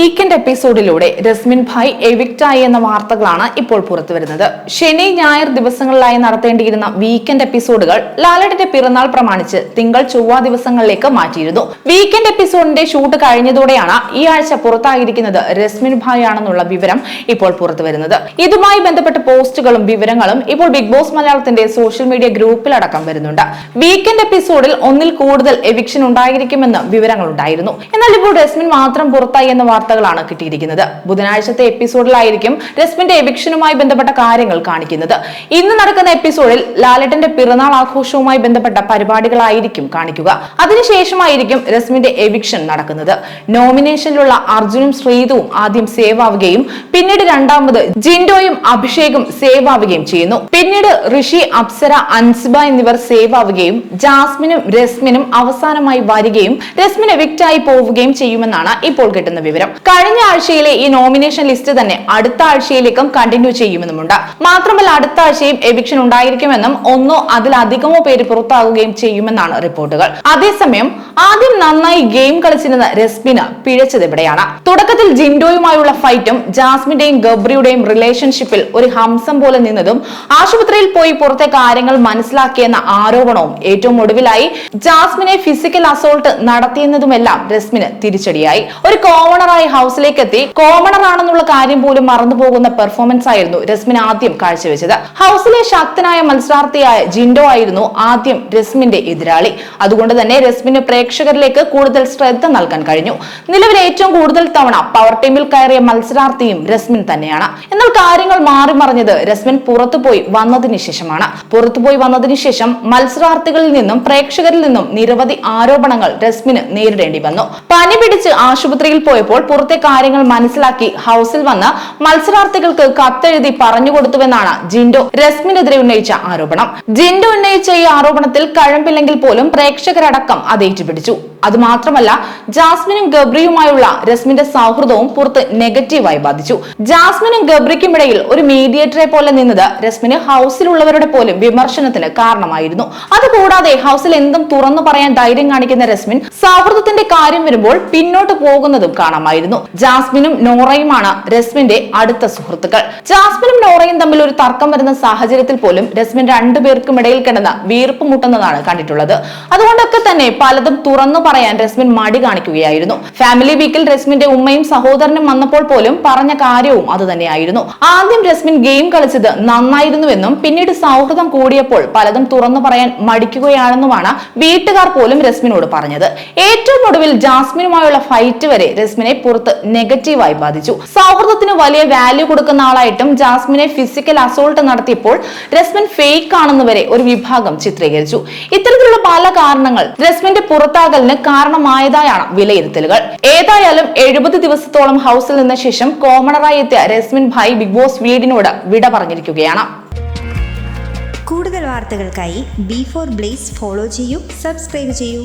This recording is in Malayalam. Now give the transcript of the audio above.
വീക്കെൻഡ് എപ്പിസോഡിലൂടെ രസ്മിൻ ഭായ് എവിക്റ്റായി എന്ന വാർത്തകളാണ് ഇപ്പോൾ പുറത്തു വരുന്നത് ശനി ഞായർ ദിവസങ്ങളിലായി നടത്തേണ്ടിയിരുന്ന വീക്കെൻഡ് എപ്പിസോഡുകൾ ലാലടിന്റെ പിറന്നാൾ പ്രമാണിച്ച് തിങ്കൾ ചൊവ്വ ദിവസങ്ങളിലേക്ക് മാറ്റിയിരുന്നു. വീക്കെൻഡ് എപ്പിസോഡിന്റെ ഷൂട്ട് കഴിഞ്ഞതോടെയാണ് ഈ ആഴ്ച പുറത്തായിരിക്കുന്നത് രസ്മിൻ ഭായ് ആണെന്നുള്ള വിവരം ഇപ്പോൾ പുറത്തു വരുന്നത് ഇതുമായി ബന്ധപ്പെട്ട പോസ്റ്റുകളും വിവരങ്ങളും ഇപ്പോൾ ബിഗ് ബോസ് മലയാളത്തിന്റെ സോഷ്യൽ മീഡിയ ഗ്രൂപ്പിലടക്കം വരുന്നുണ്ട്. വീക്കെൻഡ് എപ്പിസോഡിൽ ഒന്നിൽ കൂടുതൽ എവിക്ഷൻ ഉണ്ടായിരിക്കുമെന്ന് വിവരങ്ങൾ ഉണ്ടായിരുന്നു എന്നാൽ ഇപ്പോൾ രസ്മിൻ മാത്രം പുറത്തായി എന്ന വാർത്തകളാണ് കിട്ടിയിരിക്കുന്നത്. ബുധനാഴ്ചത്തെ എപ്പിസോഡിലായിരിക്കും രസ്മിന്റെ എവിക്ഷനുമായി ബന്ധപ്പെട്ട കാര്യങ്ങൾ കാണിക്കുന്നത്. ഇന്ന് നടക്കുന്ന എപ്പിസോഡിൽ ലാലട്ടന്റെ പിറന്നാൾ ആഘോഷവുമായി ബന്ധപ്പെട്ട പരിപാടികളായിരിക്കും കാണിക്കുക. അതിനുശേഷമായിരിക്കും രസ്മിന്റെ എവിക്ഷൻ നടക്കുന്നത്. നോമിനേഷനിലുള്ള അർജുനും ശ്രീതുവും ആദ്യം സേവാവുകയും പിന്നീട് രണ്ടാമത് ജിൻഡോയും അഭിഷേകും സേവാവുകയും ചെയ്യുന്നു. പിന്നീട് ഋഷി അപ്സര അൻസിബ എന്നിവർ സേവാവുകയും ജാസ്മിനും രസ്മിനും അവസാനമായി വരികയും രസ്മിനെ എവിക്റ്റ് ആയി പോവുകയും ചെയ്യുമെന്നാണ് ഇപ്പോൾ കിട്ടുന്ന വിവരം. കഴിഞ്ഞ ആഴ്ചയിലെ ഈ നോമിനേഷൻ ലിസ്റ്റ് തന്നെ അടുത്ത ആഴ്ചയിലേക്കും കണ്ടിന്യൂ ചെയ്യുമെന്നുമുണ്ട്. മാത്രമല്ല അടുത്ത ആഴ്ചയും എവിക്ഷൻ ഉണ്ടായിരിക്കുമെന്നും ഒന്നോ അതിലധികമോ പേര് പുറത്താകുകയും ചെയ്യുമെന്നാണ് റിപ്പോർട്ടുകൾ. അതേസമയം ആദ്യം നന്നായി ഗെയിം കളിച്ചിരുന്ന രസ്മിന് പിഴച്ചത് എവിടെയാണ്? തുടക്കത്തിൽ ജിൻഡോയുമായുള്ള ഫൈറ്റും ജാസ്മിന്റെയും ഗബ്രിയുടെയും റിലേഷൻഷിപ്പിൽ ഒരു ഹംസം പോലെ നിന്നതും ആശുപത്രിയിൽ പോയി പുറത്തെ കാര്യങ്ങൾ മനസ്സിലാക്കിയെന്ന ആരോപണവും ഏറ്റവും ഒടുവിലായി ജാസ്മിനെ ഫിസിക്കൽ അസോൾട്ട് നടത്തിയെന്നതുമെല്ലാം രസ്മിന് തിരിച്ചടിയായി. ഒരു കോമണറായി ഹൗസിലേക്ക് എത്തി കോമണർ ആണെന്നുള്ള കാര്യം പോലും മറന്നുപോകുന്ന പെർഫോമൻസ് ആയിരുന്നു രസ്മിൻ ആദ്യം കാഴ്ചവെച്ചത്. ഹൗസിലെ ശക്തനായ മത്സരാർത്ഥിയായ ജിൻഡോ ആയിരുന്നു ആദ്യം രസ്മിന്റെ എതിരാളി. അതുകൊണ്ട് തന്നെ രസ്മിന് പ്രേക്ഷകരിലേക്ക് കൂടുതൽ ശ്രദ്ധ നൽകാൻ കഴിഞ്ഞു. നിലവിൽ ഏറ്റവും കൂടുതൽ തവണ പവർ ടീമിൽ കയറിയ മത്സരാർത്ഥിയും രസ്മിൻ തന്നെയാണ്. എന്നാൽ കാര്യങ്ങൾ മാറി മറിഞ്ഞത് രസ്മിൻ പുറത്തുപോയി വന്നതിന് ശേഷമാണ്. പുറത്തുപോയി വന്നതിന് ശേഷം മത്സരാർത്ഥികളിൽ നിന്നും പ്രേക്ഷകരിൽ നിന്നും നിരവധി ആരോപണങ്ങൾ രസ്മിന് നേരിടേണ്ടി വന്നു. പനി പിടിച്ച് ആശുപത്രിയിൽ പോയപ്പോൾ പുറത്തെ കാര്യങ്ങൾ മനസ്സിലാക്കി ഹൗസിൽ വന്ന് മത്സരാർത്ഥികൾക്ക് കത്തെഴുതി പറഞ്ഞു കൊടുത്തുവെന്നാണ് ജിൻഡോ രസ്മിനെതിരെ ഉന്നയിച്ച ആരോപണം. ജിൻഡോ ഉന്നയിച്ച ഈ ആരോപണത്തിൽ കഴമ്പില്ലെങ്കിൽ പോലും പ്രേക്ഷകരടക്കം അത് ഏറ്റുപിടിച്ചു. അതുമാത്രമല്ല ജാസ്മിനും ഗബ്രിയുമായുള്ള രസ്മിന്റെ സൗഹൃദവും പുറത്ത് നെഗറ്റീവായി ബാധിച്ചു. ജാസ്മിനും ഗബ്രിക്കുമിടയിൽ ഒരു മീഡിയേറ്ററെ പോലെ നിന്നത് രസ്മിന് ഹൗസിലുള്ളവരുടെ പോലും വിമർശനത്തിന് കാരണമായിരുന്നു. അതുകൂടാതെ ഹൗസിൽ എന്തും തുറന്നു പറയാൻ ധൈര്യം കാണിക്കുന്ന രസ്മിൻ സൗഹൃദത്തിന്റെ കാര്യം വരുമ്പോൾ പിന്നോട്ട് പോകുന്നതും കാണാമായിരുന്നു. ജാസ്മിനും നോറയുമാണ് രസ്മിന്റെ അടുത്ത സുഹൃത്തുക്കൾ. ജാസ്മിനും നോറയും ഒരു തർക്കം വരുന്ന സാഹചര്യത്തിൽ പോലും രസ്മിൻ രണ്ടുപേർക്കും ഇടയിൽ കിടന്ന വീർപ്പ് മുട്ടുന്നതാണ് കണ്ടിട്ടുള്ളത്. അതുകൊണ്ടൊക്കെ തന്നെ പലതും തുറന്നു പറയാൻ രസ്മിൻ മടി കാണിക്കുകയായിരുന്നു. ഫാമിലി വീക്കിൽ രസ്മിന്റെ ഉമ്മയും സഹോദരനും വന്നപ്പോൾ പോലും പറഞ്ഞ കാര്യവും അത് തന്നെയായിരുന്നു. ആദ്യം രസ്മിൻ ഗെയിം കളിച്ചത് നന്നായിരുന്നുവെന്നും പിന്നീട് സൗഹൃദം കൂടിയപ്പോൾ പലതും തുറന്നു പറയാൻ മടിക്കുകയാണെന്നുമാണ് വീട്ടുകാർ പോലും രസ്മിനോട് പറഞ്ഞത്. ഏറ്റവും ഒടുവിൽ ജാസ്മിനുമായുള്ള ഫൈറ്റ് വരെ രസ്മിനെ പുറത്ത് നെഗറ്റീവായി ബാധിച്ചു. സൗഹൃദത്തിന് വലിയ വാല്യൂ കൊടുക്കുന്ന ആളായിട്ടും ജാസ്മിനെ ഫിസിക്കൽ അസോൾട്ട് നടത്തിയപ്പോൾ രസ്മിൻ ഫേക്ക് ആണെന്ന് വരെ ഒരു വിഭാഗം ചിത്രീകരിച്ചു. ഇത്തരത്തിലുള്ള പല കാരണങ്ങൾ രസ്മിന്റെ പുറത്താകലിന് കാരണമായതായാണ് വിലയിരുത്തലുകൾ. ഏതായാലും എഴുപത് ദിവസത്തോളം ഹൗസിൽ നിന്ന ശേഷം കോമണറായി എത്തിയ രസ്മിൻ ഭായ് ബിഗ് ബോസ് വീടിനോട് വിട പറഞ്ഞിരിക്കുകയാണ്. കൂടുതൽ വാർത്തകൾക്കായി ബി ഫോർ ബ്ലേസ് ഫോളോ ചെയ്യൂ സബ്സ്ക്രൈബ് ചെയ്യൂ.